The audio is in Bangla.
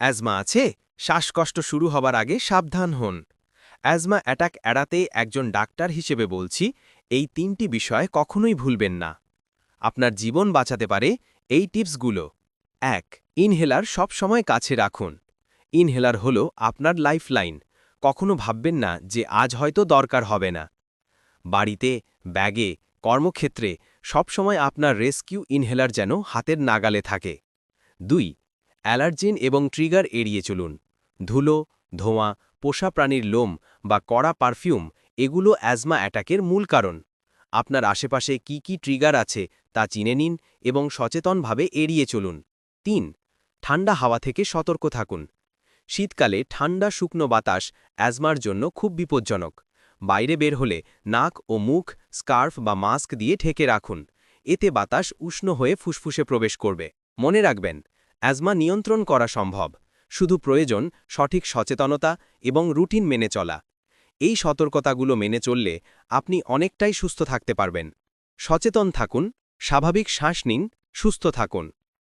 অ্যাজমা আছে, শ্বাসকষ্ট শুরু হবার আগে সাবধান হন। অ্যাজমা অ্যাটাক এড়াতে একজন ডাক্তার হিসেবে বলছি, এই তিনটি বিষয় কখনোই ভুলবেন না। আপনার জীবন বাঁচাতে পারে এই টিপসগুলো। এক, ইনহেলার সব সময় কাছে রাখুন। ইনহেলার হল আপনার লাইফলাইন। কখনো ভাববেন না যে আজ হয়তো দরকার হবে না। বাড়িতে, ব্যাগে, কর্মক্ষেত্রে সবসময় আপনার রেস্কিউ ইনহেলার যেন হাতের নাগালে থাকে। দুই অ্যালার্জিন এবং ট্রিগার এড়িয়ে চলুন। ধুলো, ধোঁয়া, পোষা প্রাণীর লোম বা কড়া পারফিউম এগুলো অ্যাজমা অ্যাটাকের মূল কারণ। আপনার আশেপাশে কি কি ট্রিগার আছে তা চিনে নিন এবং সচেতনভাবে এড়িয়ে চলুন। তিন, ঠান্ডা হাওয়া থেকে সতর্ক থাকুন। শীতকালে ঠান্ডা শুকনো বাতাস অ্যাজমার জন্য খুব বিপজ্জনক। বাইরে বের হলে নাক ও মুখ, স্কার্ফ বা মাস্ক দিয়ে ঢেকে রাখুন। এতে বাতাস উষ্ণ হয়ে ফুসফুসে প্রবেশ করবে। মনে রাখবেন অ্যাজমা নিয়ন্ত্রণ করা সম্ভব। শুধু প্রয়োজন সঠিক সচেতনতা এবং রুটিন মেনে চলা। এই সতর্কতাগুলো মেনে চললে আপনি অনেকটাই সুস্থ থাকতে পারবেন। সচেতন থাকুন, স্বাভাবিক শ্বাস নিন, সুস্থ থাকুন।